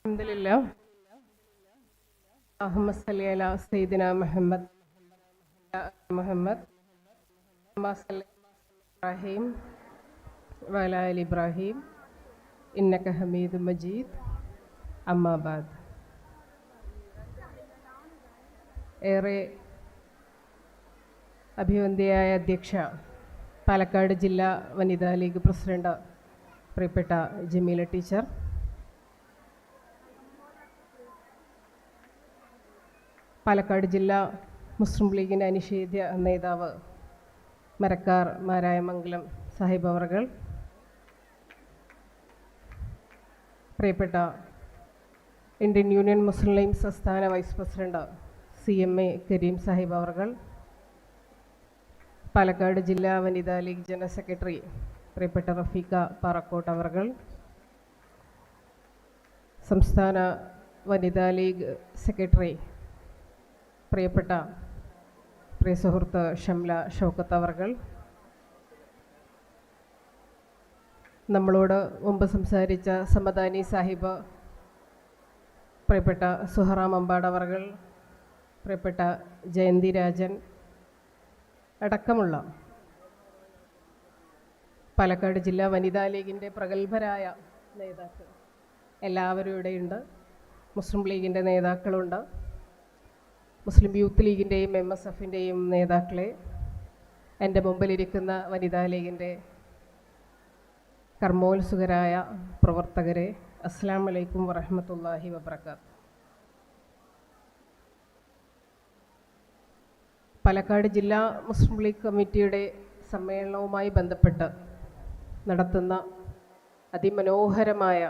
الحمد لله اللهم صل على سيدنا محمد وعلى آل محمد كما صليت على إبراهيم وعلى آل إبراهيم إنك حميد مجيد أما بعد ഏറെ അഭിവന്ധിയായ അധ്യക്ഷ പാലക്കാട് ജില്ലാ വനിതാ ലീഗ് പ്രസിഡന്റ് പ്രിയപ്പെട്ട ജമീല ടീച്ചർ പാലക്കാട് ജില്ലാ മുസ്ലിം ലീഗിന്റെ അനിഷേധ്യ നേതാവ് മരക്കാർ മാരായമംഗലം സാഹിബ് അവർകൾ പ്രിയപ്പെട്ട ഇന്ത്യൻ യൂണിയൻ മുസ്ലിം ലീഗ് സംസ്ഥാന vice president C M A Kareem Sahib അവർകൾ പാലക്കാട് ജില്ലാ വനിതാ ലീഗ് ജനറൽ സെക്രട്ടറി പ്രിയപ്പെട്ട റഫീഖ പാറക്കോട്ട് അവർകൾ സംസ്ഥാന വനിതാ ലീഗ് സെക്രട്ടറി പ്രിയപ്പെട്ട പ്രിയ സുഹൃത്ത് ഷംല ഷൗക്കത്ത് അവർകൾ നമ്മളോട് മുമ്പ് സംസാരിച്ച സമദാനി സാഹിബ് പ്രിയപ്പെട്ട സുഹറാം അമ്പാട് പ്രിയപ്പെട്ട ജയന്തി രാജൻ അടക്കമുള്ള പാലക്കാട് ജില്ലാ വനിതാ ലീഗിന്റെ പ്രഗത്ഭരായ നേതാക്കൾ. എല്ലാവരും ഇവിടെയുണ്ട്. മുസ്ലിം ലീഗിന്റെ നേതാക്കളുണ്ട്. മുസ്ലിം യൂത്ത് ലീഗിന്റെയും എം എസ് എഫിന്റെയും നേതാക്കളെ എന്റെ മുമ്പിലിരിക്കുന്ന വനിതാ ലീഗിന്റെ കർമ്മോത്സുകരായ പ്രവർത്തകരെ അസ്സാം വലൈക്കും വറഹമത്തല്ലാഹി വബർക്കാത്ത് പാലക്കാട് ജില്ലാ മുസ്ലിം ലീഗ് കമ്മിറ്റിയുടെ സമ്മേളനവുമായി ബന്ധപ്പെട്ട് നടത്തുന്ന അതിമനോഹരമായ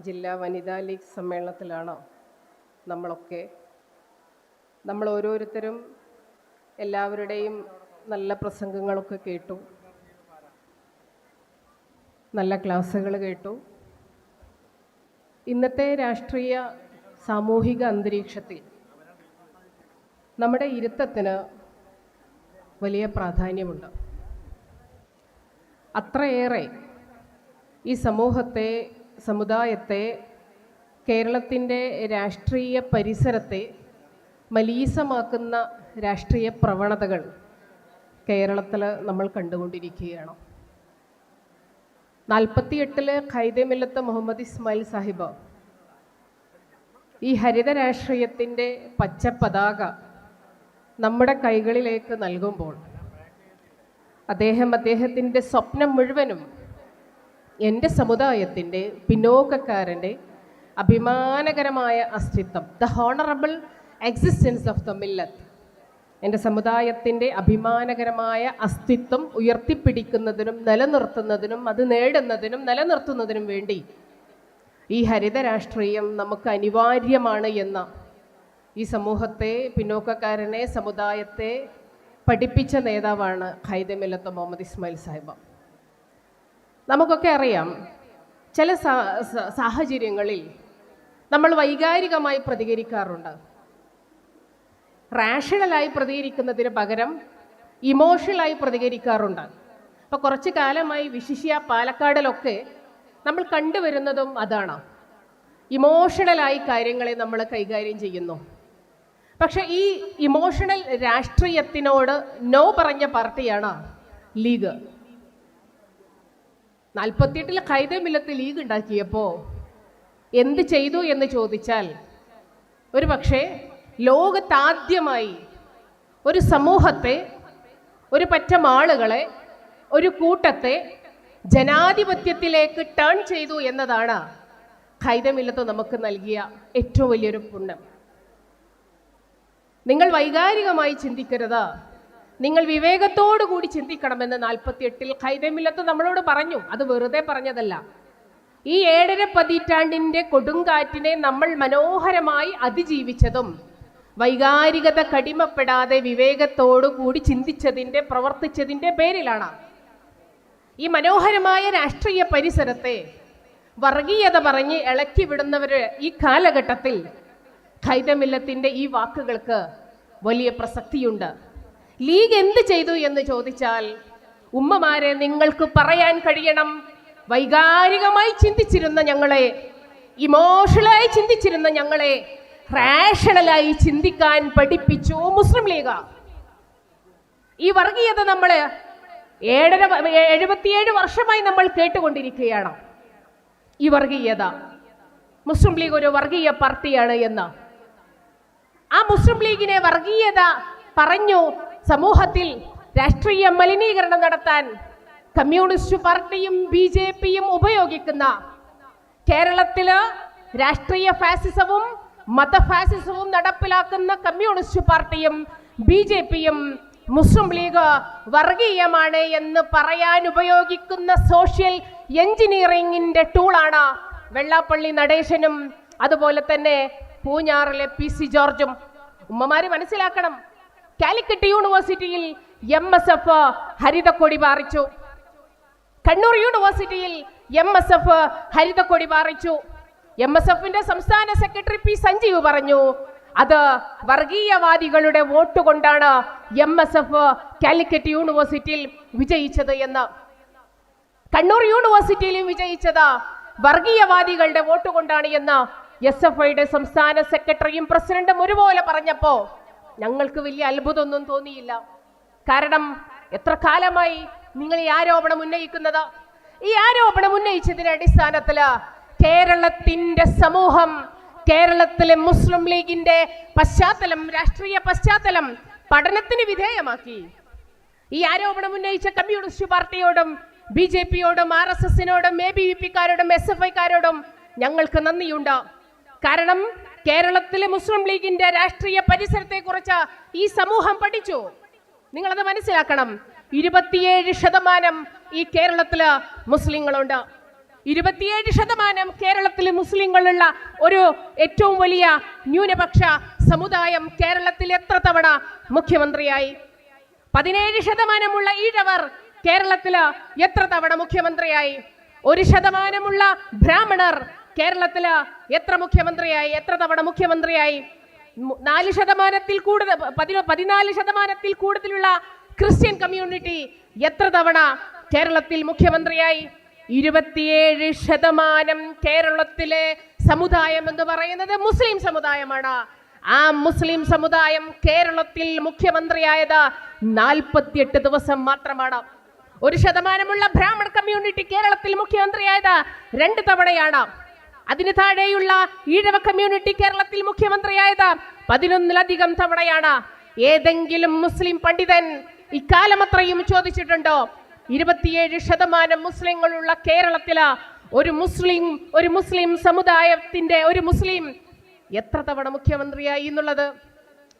ജില്ലാ വനിതാ ലീഗ് സമ്മേളനത്തിലാണ് നമ്മളൊക്കെ നമ്മൾ ഓരോരുത്തരും എല്ലാവരുടെയും നല്ല പ്രസംഗങ്ങളൊക്കെ കേട്ടു. നല്ല ക്ലാസ്സുകൾ കേട്ടു. ഇന്നത്തെ രാഷ്ട്രീയ സാമൂഹിക അന്തരീക്ഷത്തിൽ നമ്മുടെ ഇരുത്തത്തിന് വലിയ പ്രാധാന്യമുണ്ട്. അത്രയേറെ ഈ സമൂഹത്തെ സമുദായത്തെ കേരളത്തിന്റെ രാഷ്ട്രീയ പരിസരത്തെ മലീസമാക്കുന്ന രാഷ്ട്രീയ പ്രവണതകൾ കേരളത്തിൽ നമ്മൾ കണ്ടുകൊണ്ടിരിക്കുകയാണ്. നാൽപ്പത്തിയെട്ടിൽ ഖൈദമില്ലത്ത് മുഹമ്മദ് ഇസ്മായിൽ സാഹിബ്. ഈ ഹരിത രാഷ്ട്രീയത്തിന്റെ പച്ച പതാക നമ്മുടെ കൈകളിലേക്ക് നൽകുമ്പോൾ അദ്ദേഹം അദ്ദേഹത്തിന്റെ സ്വപ്നം മുഴുവനും എന്റെ സമുദായത്തിന്റെ പിന്നോക്കക്കാരന്റെ അഭിമാനകരമായ അസ്തിത്വം. The honourable existence of the മില്ലത്ത് എന്റെ സമുദായത്തിന്റെ അഭിമാനകരമായ അസ്തിത്വം ഉയർത്തിപ്പിടിക്കുന്നതിനും നിലനിർത്തുന്നതിനും അത് നേടുന്നതിനും നിലനിർത്തുന്നതിനും വേണ്ടി ഈ ഹരിത രാഷ്ട്രീയം നമുക്ക് അനിവാര്യമാണ് എന്ന ഈ സമൂഹത്തെ പിന്നോക്കക്കാരനെ സമുദായത്തെ പഠിപ്പിച്ച നേതാവാണ് ഖൈദമില്ലത്ത് മുഹമ്മദ് ഇസ്മായിൽ സാഹിബ്. നമുക്കൊക്കെ അറിയാം ചില സാഹചര്യങ്ങളിൽ നമ്മൾ വൈകാരികമായി പ്രതികരിക്കാറുണ്ട്. റാഷണലായി പ്രതികരിക്കുന്നതിന് പകരം ഇമോഷണലായി പ്രതികരിക്കാറുണ്ട്. അപ്പോൾ കുറച്ച് കാലമായി വിശിഷ്യ പാലക്കാടിലൊക്കെ നമ്മൾ കണ്ടുവരുന്നതും അതാണ്. ഇമോഷണലായി കാര്യങ്ങളെ നമ്മൾ കൈകാര്യം ചെയ്യുന്നു. പക്ഷെ ഈ ഇമോഷണൽ രാഷ്ട്രീയത്തിനോട് നോ പറഞ്ഞ പാർട്ടിയാണ് ലീഗ്. നാൽപ്പത്തിയെട്ടിൽ ഖൈദമില്ലത്ത് ലീഗ് ഉണ്ടാക്കിയപ്പോൾ എന്ത് ചെയ്തു എന്ന് ചോദിച്ചാൽ ഒരു പക്ഷേ ലോകത്താദ്യമായി ഒരു സമൂഹത്തെ ഒരു പറ്റം ആളുകളെ ഒരു കൂട്ടത്തെ ജനാധിപത്യത്തിലേക്ക് ടേൺ ചെയ്തു എന്നതാണ് ഖൈതമില്ലത്ത് നമുക്ക് നൽകിയ ഏറ്റവും വലിയൊരു പുണ്യം. നിങ്ങൾ വൈകാരികമായി ചിന്തിക്കരുത്. നിങ്ങൾ വിവേകത്തോടു കൂടി ചിന്തിക്കണമെന്ന് നാൽപ്പത്തിയെട്ടിൽ ഖൈതമില്ലത്ത് നമ്മളോട് പറഞ്ഞു. അത് വെറുതെ പറഞ്ഞതല്ല. ഈ ഏഴര പതിറ്റാണ്ടിന്റെ കൊടുങ്കാറ്റിനെ നമ്മൾ മനോഹരമായി അതിജീവിച്ചതും വൈകാരികത കടിമപ്പെടാതെ വിവേകത്തോടു കൂടി ചിന്തിച്ചതിന്റെ പ്രവർത്തിച്ചതിന്റെ പേരിലാണ്. ഈ മനോഹരമായ രാഷ്ട്രീയ പരിസരത്തെ വർഗീയത പറഞ്ഞ് ഇളക്കി വിടുന്നവര് ഈ കാലഘട്ടത്തിൽ ഖൈതമില്ലത്തിന്റെ ഈ വാക്കുകൾക്ക് വലിയ പ്രസക്തിയുണ്ട്. ലീഗ് എന്ത് ചെയ്തു എന്ന് ചോദിച്ചാൽ ഉമ്മമാരെ നിങ്ങൾക്ക് പറയാൻ കഴിയണം. വൈകാരികമായി ചിന്തിച്ചിരുന്ന ഞങ്ങളെ ഇമോഷണലായി ചിന്തിച്ചിരുന്ന ഞങ്ങളെ റാഷണലായി ചിന്തിക്കാൻ പഠിപ്പിച്ചു മുസ്ലിം ലീഗ്. ഈ വർഗീയത നമ്മൾ ഏഴര എഴുപത്തിയേഴ് വർഷമായി നമ്മൾ കേട്ടുകൊണ്ടിരിക്കുകയാണ്. ഈ വർഗീയത. മുസ്ലിം ലീഗ് ഒരു വർഗീയ പാർട്ടിയാണ് എന്ന്. ആ മുസ്ലിം ലീഗിനെ വർഗീയത പറഞ്ഞു സമൂഹത്തിൽ രാഷ്ട്രീയ മലിനീകരണം നടത്താൻ കമ്മ്യൂണിസ്റ്റ് പാർട്ടിയും ബി ജെ പിയും ഉപയോഗിക്കുന്ന കേരളത്തിൽ രാഷ്ട്രീയ ഫാസിസവും മതഫാസിസവും നടപ്പിലാക്കുന്ന കമ്മ്യൂണിസ്റ്റ് പാർട്ടിയും ബി ജെ പിയും മുസ്ലിം ലീഗ് വർഗീയമാണ് എന്ന് പറയാൻ ഉപയോഗിക്കുന്ന സോഷ്യൽ എഞ്ചിനീയറിംഗിന്റെ ടൂളാണ് വെള്ളാപ്പള്ളി നടേശനും അതുപോലെ തന്നെ പൂഞ്ഞാറിലെ പി സി ജോർജും. ഉമ്മമാര് മനസ്സിലാക്കണം. കാലിക്കറ്റ് യൂണിവേഴ്സിറ്റിയിൽ എം എസ് എഫ് ഹരിതക്കൊടി പാറിച്ചു. കണ്ണൂർ യൂണിവേഴ്സിറ്റിയിൽ എം എസ് എഫ് ഹരിതക്കൊടി പാറിച്ചു. എം എസ് എഫിന്റെ സംസ്ഥാന സെക്രട്ടറി പി സഞ്ജീവ് പറഞ്ഞു അത് വർഗീയവാദികളുടെ വോട്ട് കൊണ്ടാണ് എം എസ് എഫ് കാലിക്കറ്റ് യൂണിവേഴ്സിറ്റിയിൽ വിജയിച്ചത് എന്ന്. കണ്ണൂർ യൂണിവേഴ്സിറ്റിയിലും വിജയിച്ചത് വർഗീയവാദികളുടെ വോട്ട് കൊണ്ടാണ് എന്ന് എസ് എഫ് ഐയുടെ സംസ്ഥാന സെക്രട്ടറിയും പ്രസിഡന്റും ഒരുപോലെ പറഞ്ഞപ്പോ ഞങ്ങൾക്ക് വലിയ അത്ഭുതമൊന്നും തോന്നിയില്ല. കാരണം എത്ര കാലമായി നിങ്ങൾ ഈ ആരോപണം ഉന്നയിക്കുന്നത്? ഈ ആരോപണം ഉന്നയിച്ചതിന്റെ അടിസ്ഥാനത്തിൽ കേരളത്തിന്റെ സമൂഹം കേരളത്തിലെ മുസ്ലിം ലീഗിന്റെ പശ്ചാത്തലം രാഷ്ട്രീയ പശ്ചാത്തലം പഠനത്തിന് വിധേയമാക്കി. ഈ ആരോപണം ഉന്നയിച്ച കമ്മ്യൂണിസ്റ്റ് പാർട്ടിയോടും ബി ജെ പിയോടും ആർ എസ് എസിനോടും എ ബി വി പിക്കാരോടും എസ് എഫ് ഐക്കാരോടും ഞങ്ങൾക്ക് നന്ദിയുണ്ട്. കാരണം കേരളത്തിലെ മുസ്ലിം ലീഗിന്റെ രാഷ്ട്രീയ പരിസരത്തെ കുറിച്ച് ഈ സമൂഹം പഠിച്ചു. നിങ്ങളത് മനസ്സിലാക്കണം. ഇരുപത്തിയേഴ് ശതമാനം ഈ കേരളത്തിൽ മുസ്ലിങ്ങളുണ്ട്. ഇരുപത്തിയേഴ് ശതമാനം കേരളത്തിലെ മുസ്ലിങ്ങളുള്ള ഒരു ഏറ്റവും വലിയ ന്യൂനപക്ഷ സമുദായം കേരളത്തിൽ എത്ര തവണ മുഖ്യമന്ത്രിയായി? പതിനേഴ് ശതമാനമുള്ള ഈഴവർ കേരളത്തിൽ എത്ര തവണ മുഖ്യമന്ത്രിയായി? ഒരു ശതമാനമുള്ള ബ്രാഹ്മണർ കേരളത്തിൽ എത്ര മുഖ്യമന്ത്രിയായി? എത്ര തവണ മുഖ്യമന്ത്രിയായി? നാല് ശതമാനത്തിൽ കൂടുതൽ പതിന- പതിനാല് ശതമാനത്തിൽ കൂടുതലുള്ള ക്രിസ്ത്യൻ കമ്മ്യൂണിറ്റി എത്ര തവണ കേരളത്തിൽ മുഖ്യമന്ത്രിയായി? ഇരുപത്തിയേഴ് ശതമാനം കേരളത്തിലെ സമുദായം എന്ന് പറയുന്നത് മുസ്ലിം സമുദായമാണ്. ആ മുസ്ലിം സമുദായം കേരളത്തിൽ മുഖ്യമന്ത്രിയായത് നാൽപ്പത്തിയെട്ട് ദിവസം മാത്രമാണ്. ഒരു ശതമാനമുള്ള ബ്രാഹ്മണ കമ്മ്യൂണിറ്റി കേരളത്തിൽ മുഖ്യമന്ത്രിയായത് രണ്ട് തവണയാണ്. അതിന് താഴെയുള്ള ഈഴവ കമ്മ്യൂണിറ്റി കേരളത്തിൽ മുഖ്യമന്ത്രിയായത് പതിനൊന്നിലധികം തവണയാണ്. ഏതെങ്കിലും മുസ്ലിം പണ്ഡിതൻ ഇക്കാലമത്രയും ചോദിച്ചിട്ടുണ്ടോ? ഇരുപത്തിയേഴ് ശതമാനം മുസ്ലിങ്ങളുള്ള കേരളത്തില ഒരു മുസ്ലിം ഒരു മുസ്ലിം സമുദായത്തിന്റെ ഒരു മുസ്ലിം. എത്ര തവണ മുഖ്യമന്ത്രിയായി എന്നുള്ളത്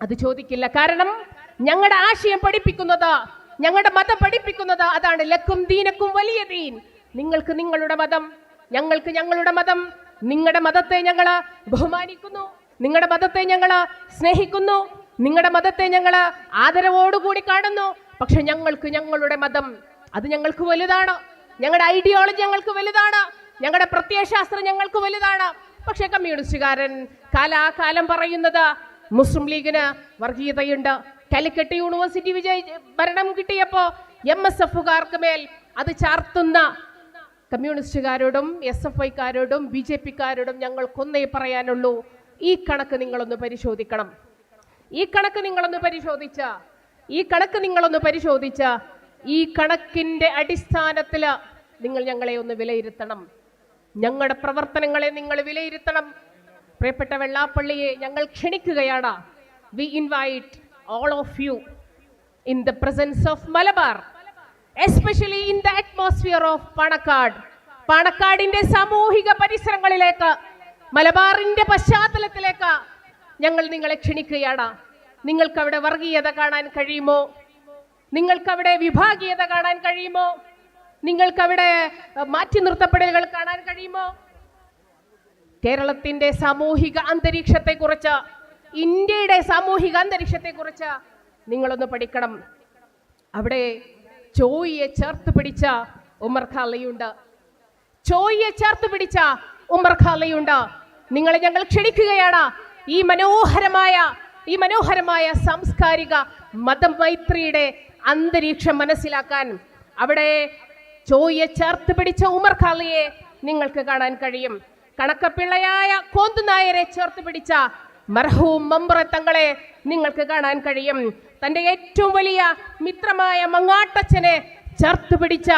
അത് ചോദിക്കില്ല. കാരണം ഞങ്ങളുടെ ആശയം പഠിപ്പിക്കുന്നത് ഞങ്ങളുടെ മതം പഠിപ്പിക്കുന്നത് അതാണ് ലക്കും ദീനക്കും വലിയ ദീൻ. നിങ്ങൾക്ക് നിങ്ങളുടെ മതം ഞങ്ങൾക്ക് ഞങ്ങളുടെ മതം. നിങ്ങളുടെ മതത്തെ ഞങ്ങൾ ബഹുമാനിക്കുന്നു നിങ്ങളുടെ മതത്തെ ഞങ്ങൾ സ്നേഹിക്കുന്നു നിങ്ങളുടെ മതത്തെ ഞങ്ങൾ ആദരവോടുകൂടി കാണുന്നു. പക്ഷെ ഞങ്ങൾക്ക് ഞങ്ങളുടെ മതം അത് ഞങ്ങൾക്ക് വലുതാണ്. ഞങ്ങളുടെ ഐഡിയോളജി ഞങ്ങൾക്ക് വലുതാണ്. ഞങ്ങളുടെ പ്രത്യയശാസ്ത്രം ഞങ്ങൾക്ക് വലുതാണ്. പക്ഷേ കമ്മ്യൂണിസ്റ്റുകാരൻ കാലാകാലം പറയുന്നത് മുസ്ലിം ലീഗിന് വർഗീയതയുണ്ട്. കാലിക്കറ്റ് യൂണിവേഴ്സിറ്റി വിജയി ഭരണം കിട്ടിയപ്പോ എം എസ് എഫുകാർക്ക് മേൽ അത് ചാർത്തുന്ന കമ്മ്യൂണിസ്റ്റുകാരോടും എസ് എഫ് ഐക്കാരോടും ബി ജെ പിക്കാരോടും ഞങ്ങൾക്കൊന്നേ പറയാനുള്ളൂ ഈ കണക്ക് നിങ്ങളൊന്ന് പരിശോധിക്കണം. ഈ കണക്ക് നിങ്ങളൊന്ന് പരിശോധിച്ച ഈ കണക്ക് നിങ്ങളൊന്ന് പരിശോധിച്ച ഈ കണക്കിന്റെ അടിസ്ഥാനത്തിൽ നിങ്ങൾ ഞങ്ങളെ ഒന്ന് വിലയിരുത്തണം. ഞങ്ങളുടെ പ്രവർത്തനങ്ങളെ നിങ്ങൾ വിലയിരുത്തണം. പ്രിയപ്പെട്ട വെള്ളാപ്പള്ളിയെ ഞങ്ങൾ ക്ഷണിക്കുകയാണ്. We invite all of you in the presence of Malabar especially in the atmosphere of Panakkad പണക്കാടിന്റെ സാമൂഹിക പരിസരങ്ങളിലേക്ക് മലബാറിന്റെ പശ്ചാത്തലത്തിലേക്ക് ഞങ്ങൾ നിങ്ങളെ ക്ഷണിക്കുകയാണ്. നിങ്ങൾക്ക് അവിടെ വർഗീയത കാണാൻ കഴിയുമോ? നിങ്ങൾക്ക് അവിടെ വിഭാഗീയത കാണാൻ കഴിയുമോ? നിങ്ങൾക്ക് അവിടെ മാറ്റി നിർത്തപ്പെടലുകൾ കാണാൻ കഴിയുമോ? കേരളത്തിന്റെ സാമൂഹിക അന്തരീക്ഷത്തെ കുറിച്ച് ഇന്ത്യയുടെ സാമൂഹിക അന്തരീക്ഷത്തെ കുറിച്ച് നിങ്ങളൊന്ന് പഠിക്കണം. അവിടെ ചോയിയെ ചേർത്ത് പിടിച്ച ഉമർ ഖാലയുണ്ട്. ചോയിയെ ചേർത്ത് പിടിച്ച ഉമർ ഖാലയുണ്ട്. നിങ്ങളെ ഞങ്ങൾ ക്ഷണിക്കുകയാണ്. ഈ മനോഹരമായ ഈ മനോഹരമായ സാംസ്കാരിക മതമൈത്രിയുടെ അന്തരീക്ഷം മനസ്സിലാക്കാൻ അവിടെ ചോയെ ചേർത്ത് പിടിച്ച ഉമർ ഖാലിയെ നിങ്ങൾക്ക് കാണാൻ കഴിയും. കണക്കപ്പിള്ളയായ കോന്തുനായരെ ചേർത്ത് പിടിച്ച മർഹൂം മമ്പുറ തങ്ങളെ നിങ്ങൾക്ക് കാണാൻ കഴിയും. തന്റെ ഏറ്റവും വലിയ മിത്രമായ മങ്ങാട്ടച്ഛനെ ചേർത്ത് പിടിച്ച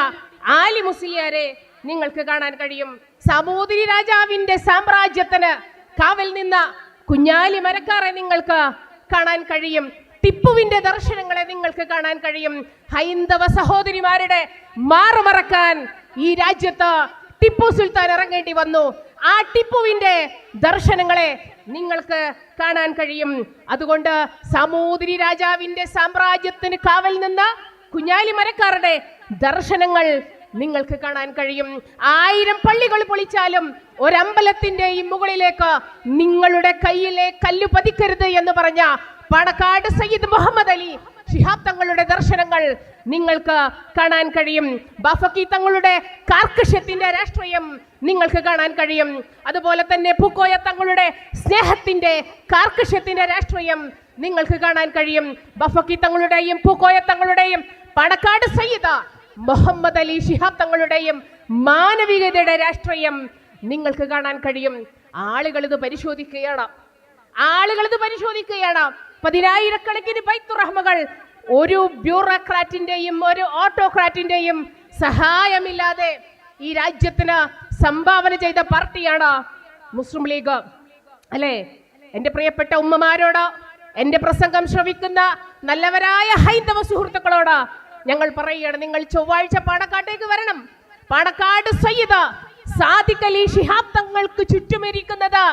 ആലി മുസ്ലിയാരെ നിങ്ങൾക്ക് കാണാൻ കഴിയും. സാമൂതിരി രാജാവിന്റെ സാമ്രാജ്യത്തിന് കാവൽ നിന്ന കുഞ്ഞാലി മരക്കാറെ നിങ്ങൾക്ക് കാണാൻ കഴിയും. ടിപ്പുവിന്റെ ദർശനങ്ങളെ നിങ്ങൾക്ക് കാണാൻ കഴിയും. ഹൈന്ദവ സഹോദരിമാരുടെ മാറുമറക്കാൻ ഈ രാജ്യത്ത് ടിപ്പു സുൽത്താൻ ഇറങ്ങേണ്ടി വന്നു. ആ ടിപ്പുവിന്റെ ദർശനങ്ങളെ നിങ്ങൾക്ക് കാണാൻ കഴിയും. അതുകൊണ്ട് സാമൂതിരി രാജാവിന്റെ സാമ്രാജ്യത്തിന് കാവൽ നിന്ന് കുഞ്ഞാലി മരക്കാരുടെ ദർശനങ്ങൾ നിങ്ങൾക്ക് കാണാൻ കഴിയും. ആയിരം പള്ളികൾ പൊളിച്ചാലും ഒരമ്പലത്തിന്റെയും മുകളിലേക്ക് നിങ്ങളുടെ കയ്യിലെ കല്ല് പതിക്കരുത് എന്ന് പറഞ്ഞ പാണക്കാട് സയ്യിദ് മുഹമ്മദ് അലി ഷിഹാബ് തങ്ങളുടെ ദർശനങ്ങൾ നിങ്ങൾക്ക് കാണാൻ കഴിയും. ബാഫക്കി തങ്ങളുടെ കാർക്കശ്യത്തിന്റെ രാഷ്ട്രീയം നിങ്ങൾക്ക് കാണാൻ കഴിയും. അതുപോലെ തന്നെ പൂക്കോയ തങ്ങളുടെ സ്നേഹത്തിന്റെ കാർക്കശ്യത്തിന്റെ രാഷ്ട്രീയം നിങ്ങൾക്ക് കാണാൻ കഴിയും. ബഫക്കി തങ്ങളുടെയും പൂക്കോയ തങ്ങളുടെയും പണക്കാട് സയ്യിദ മുഹമ്മദ് അലി ഷിഹാബ് തങ്ങളുടെയും മാനവികതയുടെ രാഷ്ട്രീയം നിങ്ങൾക്ക് കാണാൻ കഴിയും. ആളുകൾ ഇത് പരിശോധിക്കുകയാണ്. ആളുകൾ ഇത് പരിശോധിക്കുകയാണ്. പതിനായിരക്കണക്കിന് ബൈത്തുറഹ്മകൾ ഒരു ബ്യൂറോക്രാറ്റിന്റെയും ഒരു ഓട്ടോക്രാറ്റിന്റെയും സഹായമില്ലാതെ ഈ രാജ്യത്തിന് സംഭാവന ചെയ്ത പാർട്ടിയാണ് മുസ്ലിം ലീഗ്. അല്ലേ? എന്റെ പ്രിയപ്പെട്ട ഉമ്മമാരോട് എന്റെ പ്രസംഗം ശ്രവിക്കുന്ന നല്ലവരായ ഹൈന്ദവ സുഹൃത്തുക്കളോട് ഞങ്ങൾ പറയുകയാണ് നിങ്ങൾ ചൊവ്വാഴ്ച പാണക്കാട്ടേക്ക് വരണം. പാണക്കാട് സയ്യിദ് സാദിഖ് ശിഹാബ്ദങ്ങൾക്ക് ചുറ്റുമിരിക്കുന്നത്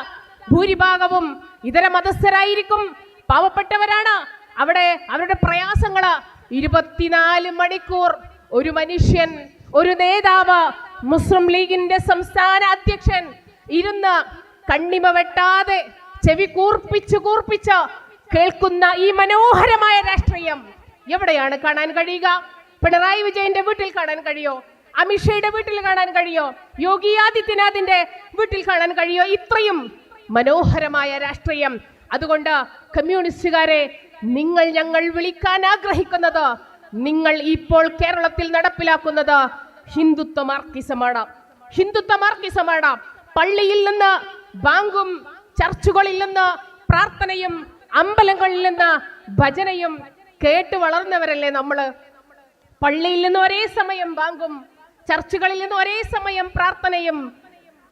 ഭൂരിഭാഗവും ഇതര മതസ്ഥരായിരിക്കും. പാവപ്പെട്ടവരാണ്. അവിടെ അവരുടെ പ്രയാസങ്ങൾ ഇരുപത്തിനാല് മണിക്കൂർ ഒരു മനുഷ്യൻ ഒരു നേതാവ് മുസ്ലിം ലീഗിന്റെ സംസ്ഥാന അധ്യക്ഷൻ ഇരുന്ന് കണ്ണിമ വെട്ടാതെ ചെവി കൂർപ്പിച്ച് കൂർപ്പിച്ച് കേൾക്കുന്ന ഈ മനോഹരമായ രാഷ്ട്രീയം. എവിടെയാണ് കാണാൻ കഴിയുക? പിണറായി വിജയന്റെ വീട്ടിൽ കാണാൻ കഴിയോ? അമിത്ഷയുടെ വീട്ടിൽ കാണാൻ കഴിയോ? യോഗി ആദിത്യനാഥിന്റെ വീട്ടിൽ കാണാൻ കഴിയോ? ഇത്രയും മനോഹരമായ രാഷ്ട്രീയം. അതുകൊണ്ട് കമ്മ്യൂണിസ്റ്റുകാരെ നിങ്ങൾ ഞങ്ങൾ വിളിക്കാൻ ആഗ്രഹിക്കുന്നത് നിങ്ങൾ ഇപ്പോൾ കേരളത്തിൽ നടപ്പിലാക്കുന്നത് ഹിന്ദുത്വ മാർക്കിസമാണ് ഹിന്ദുത്വ മാർക്കിസമാണ് പള്ളിയിൽ നിന്ന് ബാങ്കും ചർച്ചുകളിൽ നിന്ന് പ്രാർത്ഥനയും അമ്പലങ്ങളിൽ നിന്ന് ഭജനയും കേട്ട് വളർന്നവരല്ലേ നമ്മൾ? പള്ളിയിൽ നിന്ന് ഒരേ സമയം ബാങ്കും ചർച്ചുകളിൽ നിന്ന് ഒരേ സമയം പ്രാർത്ഥനയും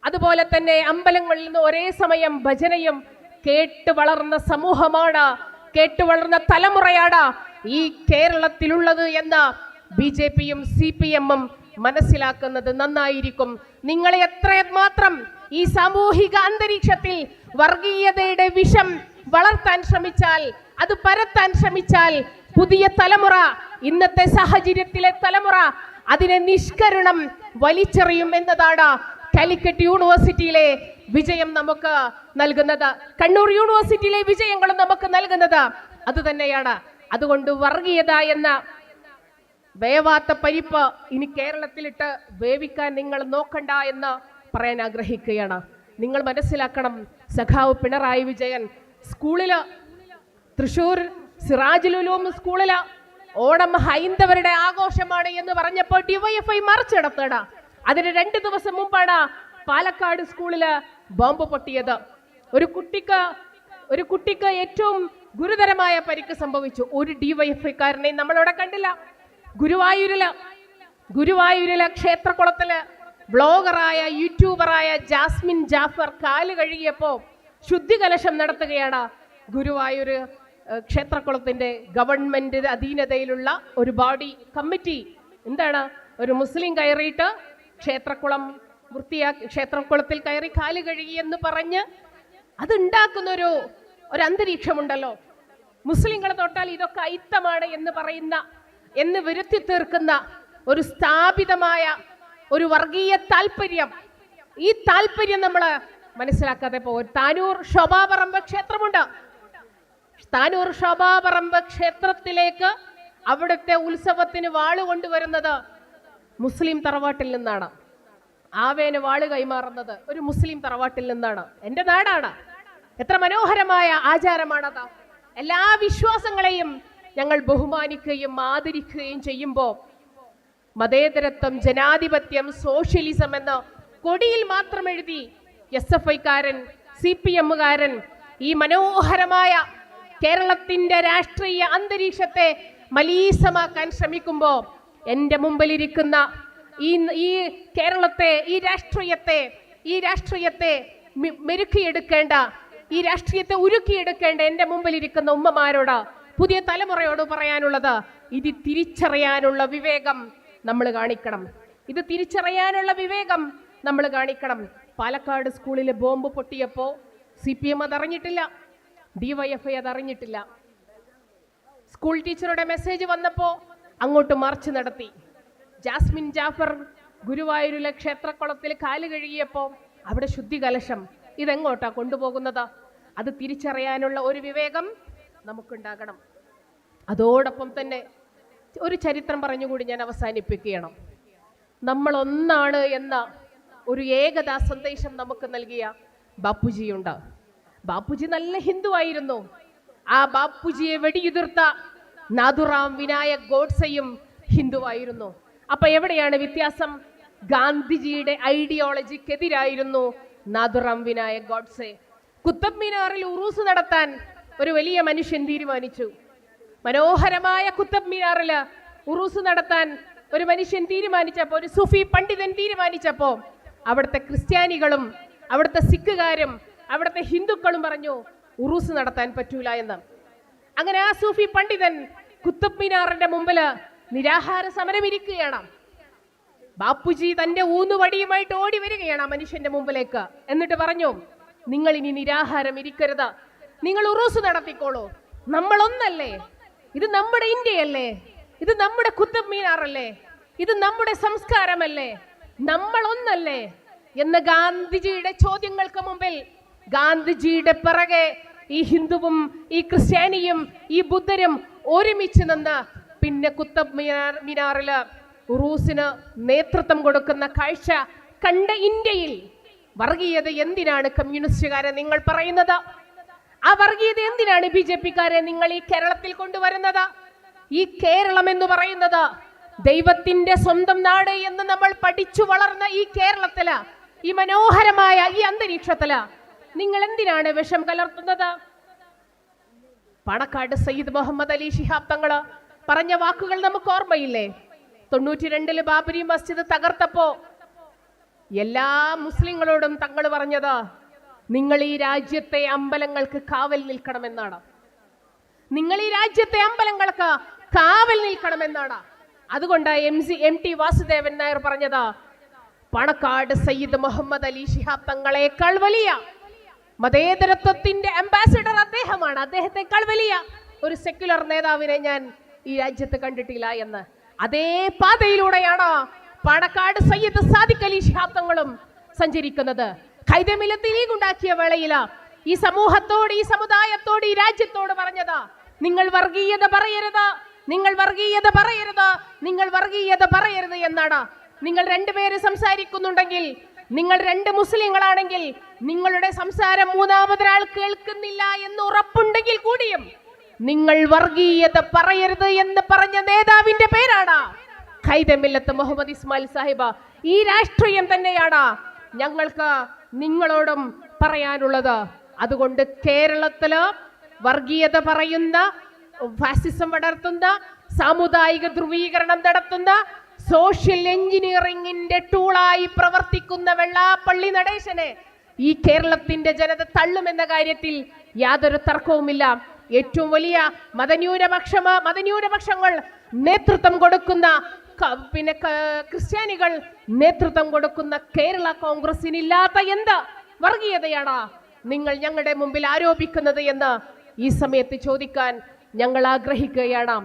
അതുപോലെ തന്നെ അമ്പലങ്ങളിൽ നിന്ന് ഒരേ സമയം ഭജനയും കേട്ട് വളർന്ന സമൂഹമാണ് കേട്ട് വളർന്ന തലമുറയാണ് ഈ കേരളത്തിലുള്ളത് എന്ന് ബി ജെ പിയും സി പി എമ്മും മനസ്സിലാക്കുന്നത് നന്നായിരിക്കും. നിങ്ങളെ എത്രമാത്രം ഈ സാമൂഹിക അന്തരീക്ഷത്തിൽ വർഗീയതയുടെ വിഷം വളർത്താൻ ശ്രമിച്ചാൽ അത് പരത്താൻ ശ്രമിച്ചാൽ പുതിയ തലമുറ ഇന്നത്തെ സാഹചര്യത്തിലെ തലമുറ അതിനെ നിഷ്കരണം വലിച്ചെറിയും എന്നതാണ് കാലിക്കറ്റ് യൂണിവേഴ്സിറ്റിയിലെ വിജയം നമുക്ക് നൽകുന്നത്. കണ്ണൂർ യൂണിവേഴ്സിറ്റിയിലെ വിജയങ്ങളും നമുക്ക് നൽകുന്നത് അത് തന്നെയാണ് അതുകൊണ്ട് വർഗീയത എന്ന വേവാത്ത പരിപ്പ് ഇനി കേരളത്തിലിട്ട് വേവിക്കാൻ നിങ്ങൾ നോക്കണ്ട എന്ന് പറയാൻ ആഗ്രഹിക്കുകയാണ്. നിങ്ങൾ മനസ്സിലാക്കണം സഖാവ് പിണറായി വിജയൻ സ്കൂളിൽ തൃശൂർ സിറാജുലുലൂം സ്കൂളിൽ ഓണം ഹൈന്ദവരുടെ ആഘോഷമാണ് എന്ന് പറഞ്ഞപ്പോൾ ഡിവൈഎഫ്ഐ മറിച്ചെടുത്തട അതിന് രണ്ട് ദിവസം മുമ്പാണ് പാലക്കാട് സ്കൂളിൽ ബോംബ് പൊട്ടിയത്. ഒരു കുട്ടിക്ക് ഒരു കുട്ടിക്ക് ഏറ്റവും ഗുരുതരമായ പരിക്ക് സംഭവിച്ചു. ഒരു ഡിവൈഎഫ്ഐക്കാരനെ നമ്മളവിടെ കണ്ടില്ല. ഗുരുവായൂരിൽ ഗുരുവായൂരിലെ ക്ഷേത്രകുളത്തിൽ ബ്ലോഗറായ യൂട്യൂബറായ ജാസ്മിൻ ജാഫർ കാൽ കഴുകിയപ്പോ ശുദ്ധികലശം നടത്തുകയാണ് ഗുരുവായൂര് ഏഹ്, ഗവൺമെന്റ് അധീനതയിലുള്ള ഒരു ബോഡി കമ്മിറ്റി എന്താണ്? ഒരു മുസ്ലിം കയറിയിട്ട് ക്ഷേത്രക്കുളം വൃത്തിയാക്കി ക്ഷേത്രക്കുളത്തിൽ കയറി കാൽ കഴുകി എന്ന് പറഞ്ഞ് അതുണ്ടാക്കുന്നൊരു ഒരു അന്തരീക്ഷമുണ്ടല്ലോ മുസ്ലിങ്ങളെ തൊട്ടാൽ ഇതൊക്കെ അയിത്തമാണ് എന്ന് പറയുന്ന എന്ന് വരുത്തി തീർക്കുന്ന ഒരു സ്ഥാപിതമായ ഒരു വർഗീയ താല്പര്യം ഈ താല്പര്യം നമ്മൾ മനസ്സിലാക്കാതെ പോകും താനൂർ ശോഭാപറമ്പ് ക്ഷേത്രമുണ്ട്. താനൂർ ഷോഭാപറമ്പ് ക്ഷേത്രത്തിലേക്ക് അവിടുത്തെ ഉത്സവത്തിന് വാൾ കൊണ്ടുവരുന്നത് മുസ്ലിം തറവാട്ടിൽ നിന്നാണ്. ആവേന് വാൾ കൈമാറുന്നത് ഒരു മുസ്ലിം തറവാട്ടിൽ നിന്നാണ്. എന്റെ നാടാണ്. എത്ര മനോഹരമായ ആചാരമാണത്. എല്ലാ വിശ്വാസങ്ങളെയും ഞങ്ങൾ ബഹുമാനിക്കുകയും ആദരിക്കുകയും ചെയ്യുമ്പോൾ മതേതരത്വം ജനാധിപത്യം സോഷ്യലിസം എന്ന കൊടിയിൽ മാത്രം എഴുതി എസ് എഫ് ഐക്കാരൻ സി പി എമ്മുകാരൻ ഈ മനോഹരമായ കേരളത്തിന്റെ രാഷ്ട്രീയ അന്തരീക്ഷത്തെ മലീസമാക്കാൻ ശ്രമിക്കുമ്പോൾ എന്റെ മുമ്പിലിരിക്കുന്ന ഈ ഈ കേരളത്തെ ഈ രാഷ്ട്രീയത്തെ ഈ രാഷ്ട്രീയത്തെ മെരുക്കിയെടുക്കേണ്ട ഈ രാഷ്ട്രീയത്തെ ഉരുക്കിയെടുക്കേണ്ട എന്റെ മുമ്പിലിരിക്കുന്ന ഉമ്മമാരോട് പുതിയ തലമുറയോട് പറയാനുള്ളത്. ഇത് തിരിച്ചറിയാനുള്ള വിവേകം നമ്മൾ കാണിക്കണം. ഇത് തിരിച്ചറിയാനുള്ള വിവേകം നമ്മൾ കാണിക്കണം. പാലക്കാട് സ്കൂളിൽ ബോംബ് പൊട്ടിയപ്പോൾ സി പി എം അതറിഞ്ഞിട്ടില്ല. ഡിവൈഎഫ്ഐ അതറിഞ്ഞിട്ടില്ല. സ്കൂൾ ടീച്ചറുടെ മെസ്സേജ് വന്നപ്പോൾ അങ്ങോട്ട് മാർച്ച് നടത്തി. ജാസ്മിൻ ജാഫർ ഗുരുവായൂരിലെ ക്ഷേത്രക്കുളത്തിൽ കാൽ കഴുകിയപ്പോൾ അവിടെ ശുദ്ധികലശം ഇതെങ്ങോട്ടാ കൊണ്ടുപോകുന്നത്? അത് തിരിച്ചറിയാനുള്ള ഒരു വിവേകം നമുക്കുണ്ടാകണം. അതോടൊപ്പം തന്നെ ഒരു ചരിത്രം പറഞ്ഞുകൂടി ഞാൻ അവസാനിപ്പിക്കുകയാണ്. നമ്മൾ ഒന്നാണ് എന്ന ഒരു ഏകതാ സന്ദേശം നമുക്ക് നൽകിയ ബാപ്പുജിയുണ്ട്. ബാപ്പുജി നല്ല ഹിന്ദു ആയിരുന്നു ആ ബാപ്പുജിയെ വെടിയുതിർത്ത നാഥുറാം വിനായക് ഗോഡ്സെയും ഹിന്ദുവായിരുന്നു. അപ്പൊ എവിടെയാണ് വ്യത്യാസം? ഗാന്ധിജിയുടെ ഐഡിയോളജിക്കെതിരായിരുന്നു നാഥുറാം വിനായക് ഗോഡ്സെ. കുത്തബ് മിനാറിൽ ഉറൂസ് നടത്താൻ ഒരു വലിയ മനുഷ്യൻ തീരുമാനിച്ചു. മനോഹരമായ കുത്തബ് മിനാറിൽ ഉറൂസ് നടത്താൻ ഒരു മനുഷ്യൻ തീരുമാനിച്ചപ്പോൾ ഒരു സുഫി പണ്ഡിതൻ തീരുമാനിച്ചപ്പോൾ അവിടുത്തെ ക്രിസ്ത്യാനികളും അവിടുത്തെ സിഖുകാരും അവിടുത്തെ ഹിന്ദുക്കളും പറഞ്ഞു ഉറൂസ് നടത്താൻ പറ്റൂല എന്ന്. അങ്ങനെ ആ സൂഫി പണ്ഡിതൻ കുത്തബ് മിനാറിന്റെ മുമ്പിൽ നിരാഹാര സമരം ഇരിക്കുകയാണ്. ബാപ്പുജി തന്റെ ഊന്നുവടിയുമായിട്ട് ഓടി വരികയാണ് മനുഷ്യന്റെ മുമ്പിലേക്ക്. എന്നിട്ട് പറഞ്ഞു നിങ്ങൾ ഇനി നിരാഹാരം ഇരിക്കരുത്. നിങ്ങൾ ഉറൂസ് നടത്തിക്കോളൂ. നമ്മൾ ഒന്നല്ലേ? ഇത് നമ്മുടെ ഇന്ത്യയല്ലേ? ഇത് നമ്മുടെ കുത്തബ് മീനാറല്ലേ ഇത് നമ്മുടെ സംസ്കാരമല്ലേ? നമ്മൾ ഒന്നല്ലേ? എന്ന ഗാന്ധിജിയുടെ ചോദ്യങ്ങൾക്ക് മുമ്പിൽ ഗാന്ധിജിയുടെ പിറകെ ഈ ഹിന്ദുവും ഈ ക്രിസ്ത്യാനിയും ഈ ബുദ്ധരും ഒരുമിച്ച് നിന്ന് പിന്നെ കുത്തബ് മിനാർ മിനാറിൽ ഉറൂസിന് നേതൃത്വം കൊടുക്കുന്ന കാഴ്ച കണ്ട ഇന്ത്യയിൽ വർഗീയത എന്തിനാണ് കമ്മ്യൂണിസ്റ്റുകാരെ നിങ്ങൾ പറയുന്നത്? ആ വർഗീയത എന്തിനാണ് ബി ജെ പിക്കാരെ നിങ്ങൾ ഈ കേരളത്തിൽ കൊണ്ടുവരുന്നത്? ഈ കേരളം എന്ന് പറയുന്നത് ദൈവത്തിന്റെ സ്വന്തം നാട് എന്ന് നമ്മൾ പഠിച്ചു വളർന്ന ഈ കേരളത്തിൽ ഈ മനോഹരമായ ഈ അന്തരീക്ഷത്തിൽ നിങ്ങൾ എന്തിനാണ് വിഷം കലർത്തുന്നത്? പാണക്കാട് സയ്യിദ് മുഹമ്മദ് അലി ഷിഹാബ് തങ്ങൾ പറഞ്ഞ വാക്കുകൾ നമുക്ക് ഓർമ്മയില്ലേ? തൊണ്ണൂറ്റി രണ്ടിൽ ബാബരി മസ്ജിദ് തകർത്തപ്പോ എല്ലാ മുസ്ലിങ്ങളോടും തങ്ങൾ പറഞ്ഞത് നിങ്ങൾ ഈ രാജ്യത്തെ അമ്പലങ്ങൾക്ക് കാവൽ നിൽക്കണമെന്നാണ്. നിങ്ങൾ ഈ രാജ്യത്തെ അമ്പലങ്ങൾക്ക് കാവൽ നിൽക്കണമെന്നാണ്. അതുകൊണ്ട് M C M T Vasudevan Nair പറഞ്ഞത് പണക്കാട് സയ്യിദ് മുഹമ്മദ് അലി ഷിഹാബ് തങ്ങളെക്കാൾ വലിയ മതേതരത്വത്തിന്റെ അംബാസിഡർ അദ്ദേഹമാണ്. അദ്ദേഹത്തെക്കാൾ വലിയ ഒരു സെക്യുലർ നേതാവിനെ ഞാൻ ഈ രാജ്യത്ത് കണ്ടിട്ടില്ല എന്ന്. അതേ പാതയിലൂടെയാണ് പാണക്കാട് സയ്യിദ് സാദിഖ് അലി ശാബ്ദങ്ങളും സഞ്ചരിക്കുന്നത്. ഖൈദമിലത്ത് ലീഗ് ഉണ്ടാക്കിയ വേളയിൽ ഈ സമൂഹത്തോട് ഈ സമുദായത്തോട് ഈ രാജ്യത്തോട് പറഞ്ഞത് നിങ്ങൾ വർഗീയത പറയരുത് നിങ്ങൾ വർഗീയത പറയരുത് നിങ്ങൾ വർഗീയത പറയരുത് എന്നാണ്. നിങ്ങൾ രണ്ടുപേര് സംസാരിക്കുന്നുണ്ടെങ്കിൽ നിങ്ങൾ രണ്ട് മുസ്ലിങ്ങളാണെങ്കിൽ നിങ്ങളുടെ സംസാരം മൂന്നാമതൊരാൾ കേൾക്കുന്നില്ല എന്ന് ഉറപ്പുണ്ടെങ്കിൽ കൂടിയും നിങ്ങൾ വർഗീയത പറയരുത് എന്ന് പറഞ്ഞ നേതാവിന്റെ പേരാണ് ഖൈദമില്ലത്ത് മുഹമ്മദ് ഇസ്മായിൽ സാഹിബ. ഈ രാഷ്ട്രീയം തന്നെയാണ് ഞങ്ങൾക്ക് നിങ്ങളോടും പറയാനുള്ളത്. അതുകൊണ്ട് കേരളത്തിൽ വർഗീയത പറയുന്ന ഫാസിസം വളർത്തുന്ന സാമുദായിക ധ്രുവീകരണം നടത്തുന്ന സോഷ്യൽ എഞ്ചിനീയറിംഗിന്റെ ടൂളായി പ്രവർത്തിക്കുന്ന വെള്ളാപ്പള്ളി നടേശനെ ഈ കേരളത്തിന്റെ ജനത തള്ളുമെന്ന കാര്യത്തിൽ യാതൊരു തർക്കവുമില്ല. ഏറ്റവും വലിയ മതന്യൂനപക്ഷ മതന്യൂനപക്ഷങ്ങൾ നേതൃത്വം കൊടുക്കുന്ന പിന്നെ ക്രിസ്ത്യാനികൾ നേതൃത്വം കൊടുക്കുന്ന കേരള കോൺഗ്രസിനില്ലാത്ത എന്ത് വർഗീയതയാടാ നിങ്ങൾ ഞങ്ങളുടെ മുമ്പിൽ ആരോപിക്കുന്നത് എന്ന് ഈ സമയത്ത് ചോദിക്കാൻ ഞങ്ങൾ ആഗ്രഹിക്കുകയാണ്.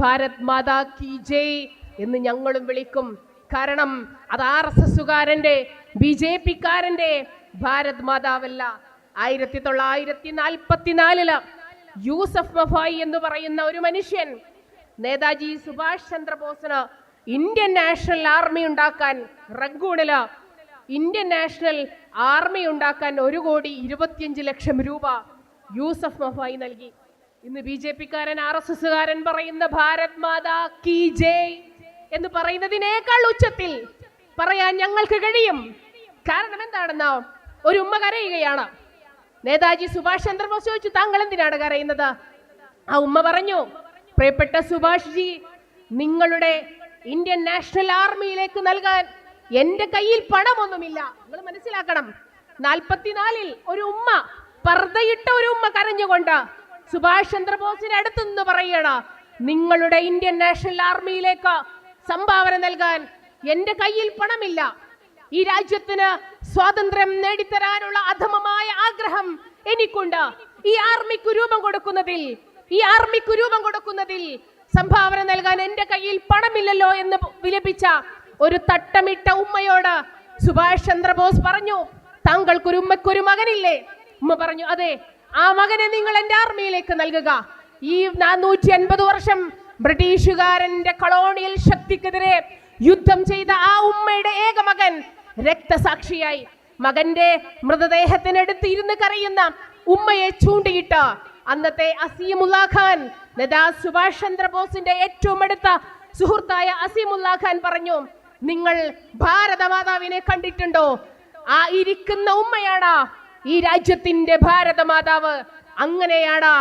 ഭാരത് മാതാ കി ജയ്. എന്ന് ഞങ്ങളും വിളിക്കും. കാരണം അത് ആർ എസ് എസുകാരന്റെ ബി ജെ പിക്കാരന്റെ ഭാരത് മാതാവല്ല. ആയിരത്തി തൊള്ളായിരത്തി നാൽപ്പത്തിനാലിൽ യൂസഫ് മഫായി എന്ന് പറയുന്ന ഒരു മനുഷ്യൻ നേതാജി സുഭാഷ് ചന്ദ്രബോസിന് ഇന്ത്യൻ നാഷണൽ ആർമി ഉണ്ടാക്കാൻ റങ്കൂണിൽ ഇന്ത്യൻ നാഷണൽ ആർമി ഉണ്ടാക്കാൻ ഒരു കോടി ഇരുപത്തിയഞ്ച് ലക്ഷം രൂപ യൂസഫ് മഫായി നൽകി. ഇന്ന് ബി ജെ പിക്കാരൻ ആർ എസ് എസുകാരൻ പറയുന്ന ഭാരത് മാതാ കി ജയ്. എന്ന് പറയുന്നതിനേക്കാൾ ഉച്ചത്തിൽ പറയാൻ ഞങ്ങൾക്ക് കഴിയും. കാരണം എന്താണെന്നോ? ഒരു ഉമ്മ കരയുകയാണ്. നേതാജി സുഭാഷ് ചന്ദ്രബോസ് ചോദിച്ചു താങ്കൾ എന്തിനാണ് കരയുന്നത്? ആ ഉമ്മ പറഞ്ഞു പ്രിയപ്പെട്ട സുഭാഷ് ജി നിങ്ങളുടെ ഇന്ത്യൻ നാഷണൽ ആർമിയിലേക്ക് നൽകാൻ എന്റെ കയ്യിൽ പണമൊന്നുമില്ല. നിങ്ങൾ മനസ്സിലാക്കണം നാൽപ്പത്തിനാലിൽ ഒരു ഉമ്മ പർദ്ദയിട്ട ഒരു ഉമ്മ കരഞ്ഞുകൊണ്ട് സുഭാഷ് ചന്ദ്രബോസിന്റെ അടുത്ത് നിന്ന് പറയണ നിങ്ങളുടെ ഇന്ത്യൻ നാഷണൽ ആർമിയിലേക്ക് സംഭാവന നൽകാൻ എന്റെ കയ്യിൽ പണമില്ല. ഈ രാജ്യത്തിന് സ്വാതന്ത്ര്യം നേടിത്തരാനുള്ള അധമമായ ആഗ്രഹം എനിക്കുണ്ട്. ഈ ആർമിക്ക് രൂപം കൊടുക്കുന്നതിൽ ഈ ആർമിക്ക് രൂപം കൊടുക്കുന്നതിൽ സംഭാവന നൽകാൻ എന്റെ കയ്യിൽ പണമില്ലല്ലോ എന്ന് വിലപിച്ച ഒരു തട്ടമിട്ട ഉമ്മയോട് സുഭാഷ് ചന്ദ്രബോസ് പറഞ്ഞു താങ്കൾക്കൊരു ഉമ്മയ്ക്കൊരു മകനില്ലേ? ഉമ്മ പറഞ്ഞു അതെ ആ മകനെ നിങ്ങൾ എന്റെ ആർമിയിലേക്ക് നൽകുക. ഈ നാനൂറ്റി അൻപത് വർഷം ബ്രിട്ടീഷുകാരന്റെ കൊളോണിയൽ ശക്തിക്കെതിരെ യുദ്ധം ചെയ്ത ആ ഉമ്മയുടെ ഏക മകൻ രക്തസാക്ഷിയായി. മകന്റെ മൃതദേഹത്തിനടുത്ത് ഇരുന്ന് കരയുന്ന ഉമ്മയെ ചൂണ്ടിയിട്ട് അന്നത്തെ അസീമുല്ലാ ഖാൻ നേതാ സുഭാഷ് ചന്ദ്രബോസിന്റെ ഏറ്റവും അടുത്ത സുഹൃത്തായ അസീമുല്ലാ ഖാൻ പറഞ്ഞു നിങ്ങൾ ഭാരതമാതാവിനെ കണ്ടിട്ടുണ്ടോ? ആ ഇരിക്കുന്ന ഉമ്മയാണ് ഈ രാജ്യത്തിന്റെ ഭാരതമാതാവ് അങ്ങനെയാണ്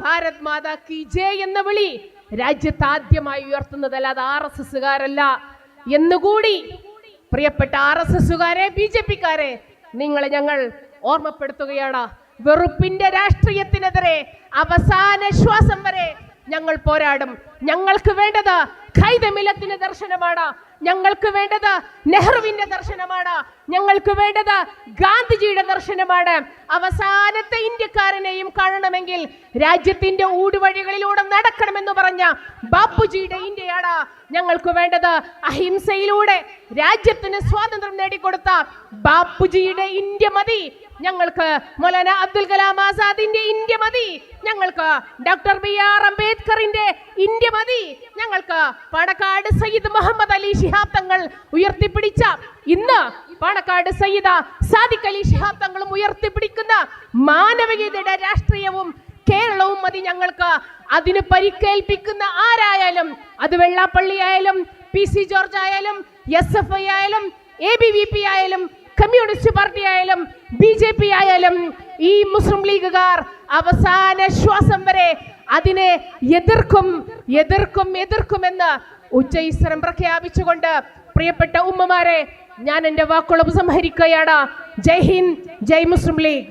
ഭാരത് മാതാ കി ജയ് എന്ന വിളി രാജ്യത്ത് ആദ്യമായി ഉയർത്തുന്നത് അല്ലാതെ ആർ എസ് എസ്സുകാരല്ല. എന്നുകൂടി പ്രിയപ്പെട്ട ആർ എസ് എസ്സുകാരെ ബി ജെ പിക്കാരെ നിങ്ങളെ ഞങ്ങൾ ഓർമ്മപ്പെടുത്തുകയാണ്. വെറുപ്പിന്റെ രാഷ്ട്രീയത്തിനെതിരെ അവസാന ശ്വാസം വരെ ഞങ്ങൾ പോരാടും. ഞങ്ങൾക്ക് വേണ്ടത് ഖൈതമിലത്തിന്റെ ദർശനമാണ്. ഞങ്ങൾക്ക് വേണ്ടത് നെഹ്റുവിന്റെ ദർശനമാണ്. ഞങ്ങൾക്ക് വേണ്ടത് ഗാന്ധിജിയുടെ ദർശനമാണ്. അവസാനത്തെ ഇന്ത്യക്കാരനെയും കാണണമെങ്കിൽ രാജ്യത്തിന്റെ ഊടുവഴികളിലൂടെ നടക്കണമെന്ന് പറഞ്ഞ ബാപ്പുജിയുടെ ഇന്ത്യയാണ്. ഞങ്ങൾക്ക് വേണ്ടത് അഹിംസയിലൂടെ രാജ്യത്തിന് സ്വാതന്ത്ര്യം നേടിക്കൊടുത്ത ബാപ്പുജിയുടെ ഇന്ത്യ മതി. ഞങ്ങൾക്ക് മൗലാന അബ്ദുൽ കലാം ആസാദിന്റെ ഇന്ത്യ മതി. ഞങ്ങൾക്ക് ഡോക്ടർ ബി ആർ അംബേദ്കറിന്റെ ഇന്ത്യ മതി. ഞങ്ങൾക്ക് പാണക്കാട് സയ്യിദ് മുഹമ്മദ് അലി ശിഹാബ് തങ്ങൾ ഉയർത്തിപ്പിടിച്ച ഇന്ന് പാണക്കാട് സയ്യിദ സാദിഖ് അലി ശിഹാബ് തങ്ങളും ഉയർത്തിപ്പിടിക്കുന്ന മാനവികതയുടെ രാഷ്ട്രീയവും കേരളവും മതി ഞങ്ങൾക്ക്. അതിന് പരിക്കേൽപ്പിക്കുന്ന ആരായാലും അത് വെള്ളാപ്പള്ളി ആയാലും പി സി ജോർജ് ആയാലും എസ് എഫ് ഐ ആയാലും എ ബി വി പി ആയാലും കമ്മ്യൂണിസ്റ്റ് പാർട്ടി ആയാലും ബി ജെ പി ആയാലും ഈ മുസ്ലിം ലീഗുകാർ അവസാന ശ്വാസം വരെ അതിനെ എതിർക്കും എതിർക്കും എതിർക്കുമെന്ന് ഉച്ചൈസ്വരം പ്രഖ്യാപിച്ചുകൊണ്ട് പ്രിയപ്പെട്ട ഉമ്മമാരെ ഞാൻ എന്റെ വാക്കുകൾ ഉപസംഹരിക്കുകയാണ് ജയ് ഹിന്ദ് ജയ് മുസ്ലിം ലീഗ്.